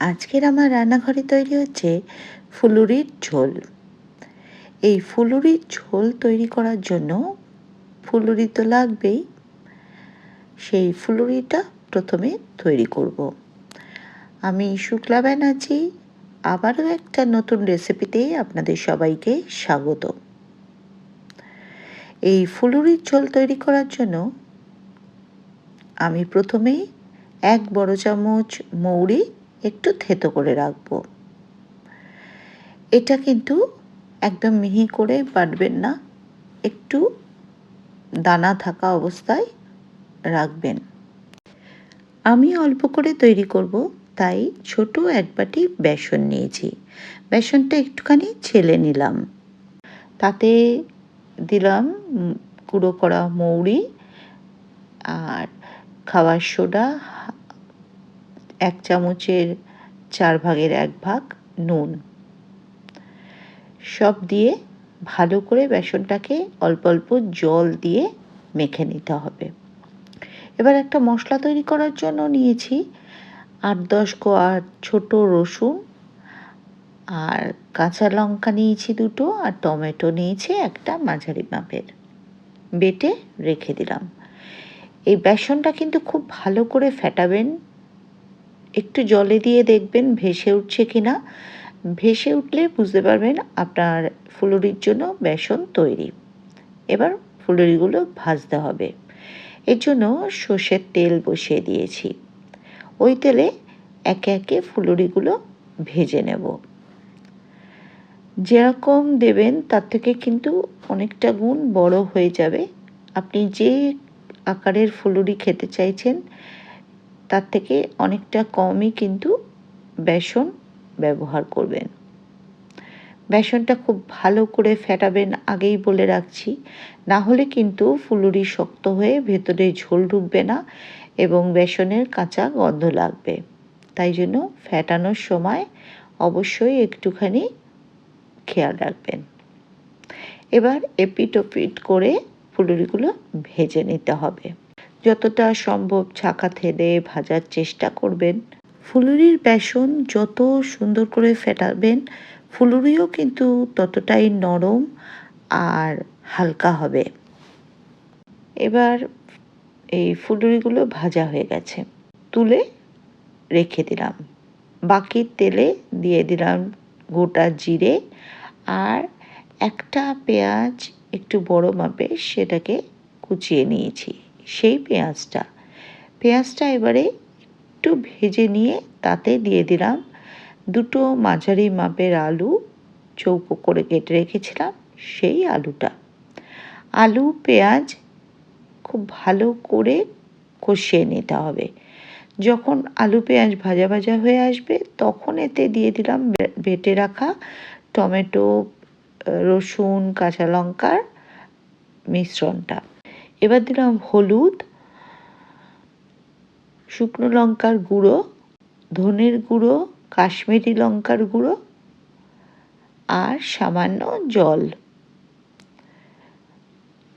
আজকের আমার রান্নাঘরে তৈরি হচ্ছে ফুলুরির ঝোল। এই ফুলুরির ঝোল তৈরি করার জন্য ফুলুরি তো লাগবেই। সেই ফুলুরিটা প্রথমে তৈরি করব। আমি শুক্লা ব্যানার্জি, আবারও একটা নতুন রেসিপিতে আপনাদের সবাইকে স্বাগত। এই ফুলুরির ঝোল তৈরি করার জন্য আমি প্রথমেই এক বড় চামচ মৌরি একটু থেতো করে রাখব। এটা কিন্তু একদম মিহি করে বাটবেন না, একটু দানা থাকা অবস্থায় রাখবেন। আমি অল্প করে তৈরি করব, তাই ছোট এক বাটি বেসন নিয়েছি। বেসনটা একটুখানি ছেলে নিলাম। তাতে দিলাম গুঁড়ো করা মৌরি আর খাবার সোডা এক চামচের চার ভাগের এক ভাগ নুন। সব দিয়ে ভালো করে বেসনটাকে অল্প অল্প জল দিয়ে মেখে নিতে হবে। এবার একটা মশলা তৈরি করার জন্য নিয়েছি আট, দশ কোয়ার ছোট রসুন আর কাঁচা লঙ্কা নিয়েছি দুটো আর টমেটো নিয়েছি একটা মাঝারি মাপের। বেটে রেখে দিলাম। এই বেসনটা কিন্তু খুব ভালো করে ফেটাবেন একটু জলে দিয়ে দেখবেন ভেসে উঠছে কি না ভেসে উঠলে বুঝতে পারবেন আপনার ফুলুরির জন্য বেসন তৈরি। এবার ফুলুরিগুলো ভাজতে হবে। এর জন্য সর্ষের তেল বসিয়ে দিয়েছি। ওই তেলে একে একে ফুলুরিগুলো ভেজে নেব। যেরকম দেবেন তার থেকে কিন্তু অনেকটা গুণ বড় হয়ে যাবে। আপনি যে আকারের ফুলুরি খেতে চাইছেন তার থেকে অনেকটা কমই কিন্তু বেসন ব্যবহার করবেন। বেসনটা খুব ভালো করে ফেটাবেন আগেই বলে রাখছি। না হলে কিন্তু ফুলুরি শক্ত হয়ে ভেতরে ঝোল ঢুকবে না এবং বেসনের কাঁচা গন্ধ লাগবে। তাই জন্য ফেটানোর সময় অবশ্যই একটুখানি খেয়াল রাখবেন। এবার এপিট ওপিট করে ফুলুরিগুলো ভেজে নিতে হবে। যতটা সম্ভব ছাকা থেলে ভাজার চেষ্টা করবেন। ফুলুরির বেসন যত সুন্দর করে ফেটাবেন, ফুলুরিও কিন্তু ততটাই নরম আর হালকা হবে। এবার এই ফুলুরিগুলো ভাজা হয়ে গেছে। তুলে রেখে দিলাম। বাকি তেলে দিয়ে দিলাম গোটা জিরে আর একটা পেঁয়াজ, একটু বড় মাপে সেটাকে কুচিয়ে নিয়েছি। সেই পেঁয়াজটা। পেঁয়াজটা এবারে একটু ভেজে নিয়ে তাতে দিয়ে দিলাম দুটো মাঝারি মাপের আলু, চৌকো করে কেটে রেখেছিলাম সেই আলুটা। আলু, পেঁয়াজ খুব ভালো করে কষিয়ে নিতে হবে। যখন আলু, পেঁয়াজ ভাজা ভাজা হয়ে আসবে তখন এতে দিয়ে দিলাম বেটে রাখা টমেটো, রসুন, কাঁচা লঙ্কার মিশ্রণটা। এবার দিলাম হলুদ, শুকনো লঙ্কার গুঁড়ো, ধনের গুঁড়ো, কাশ্মীরি লঙ্কার গুঁড়ো আর সামান্য জল।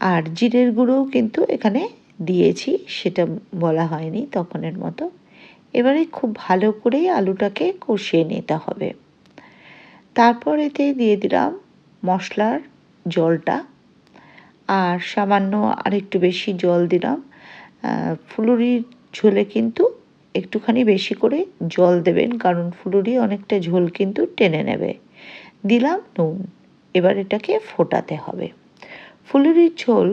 আর জিরের গুঁড়োও কিন্তু এখানে দিয়েছি, সেটা বলা হয়নি তখনের মতো। এবারে খুব ভালো করে আলুটাকে কষিয়ে নিতে হবে। তারপর এতে দিয়ে দিলাম মশলার জলটা। আর সামান্য আরেকটু বেশি জল দিলাম। ফুলুরির ঝোলে কিন্তু একটুখানি বেশি করে জল দেবেন, কারণ ফুলুরি অনেকটা ঝোল কিন্তু টেনে নেবে। দিলাম নুন, এবার এটাকে ফোটাতে হবে। ফুলুরির ঝোল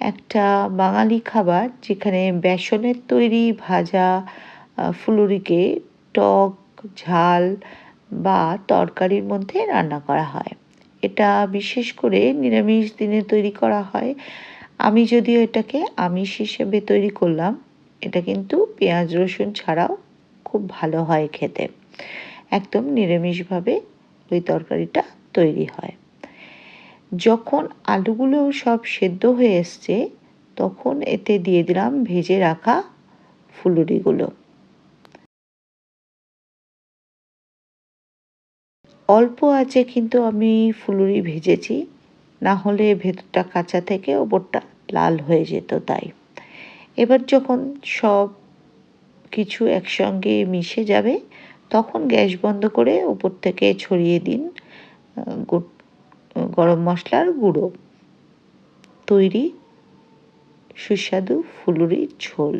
একটা বাঙালি খাবার যেখানে বেসনের তৈরি ভাজা ফুলুরিকে টক, ঝাল বা তরকারির মধ্যে রান্না করা হয়। এটা বিশেষ করে নিরামিষ দিনে তৈরি করা হয়। আমি যদিও এটাকে আমিষ হিসেবে তৈরি করলাম, এটা কিন্তু পেঁয়াজ, রসুন ছাড়াও খুব ভালো হয় খেতে। একদম নিরামিষভাবে ওই তরকারিটা তৈরি হয়। যখন আলুগুলো সব সেদ্ধ হয়ে এসছে, তখন এতে দিয়ে দিলাম ভেজে রাখা ফুলুরিগুলো। অল্প আছে কিন্তু আমি ফুলুরি ভেজেছি। না হলে ভেতরটা কাঁচা থেকে ওপরটা লাল হয়ে যেত তাই। এবার যখন সব কিছু একসঙ্গে মিশে যাবে, তখন গ্যাস বন্ধ করে ওপর থেকে ছড়িয়ে দিন গরম মশলার গুঁড়ো। তৈরি সুস্বাদু ফুলুরির ঝোল।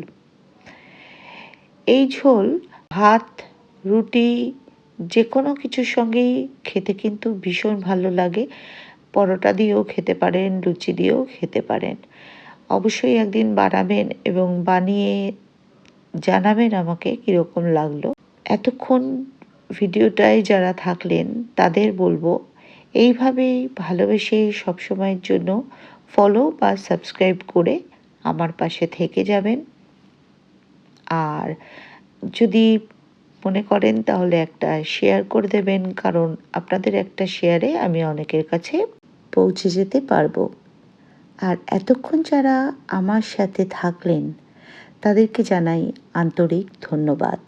এই ঝোল ভাত, রুটি যে কোনো কিছুর সঙ্গেই খেতে কিন্তু ভীষণ ভালো লাগে। পরোটা দিয়েও খেতে পারেন, লুচি দিয়েও খেতে পারেন। অবশ্যই একদিন বানাবেন এবং বানিয়ে জানাবেন আমাকে কীরকম লাগল। এতক্ষণ ভিডিওটায় যারা থাকলেন, তাদের বলব, এইভাবেই ভালোবেসে সবসময়ের জন্য ফলো বা সাবস্ক্রাইব করে আমার পাশে থেকে যাবেন। আর যদি মনে করেন, তাহলে একটা শেয়ার করে দেবেন। কারণ আপনাদের একটা শেয়ারে আমি অনেকের কাছে পৌঁছে যেতে পারব। আর এতক্ষণ যারা আমার সাথে থাকলেন, তাদেরকে জানাই আন্তরিক ধন্যবাদ।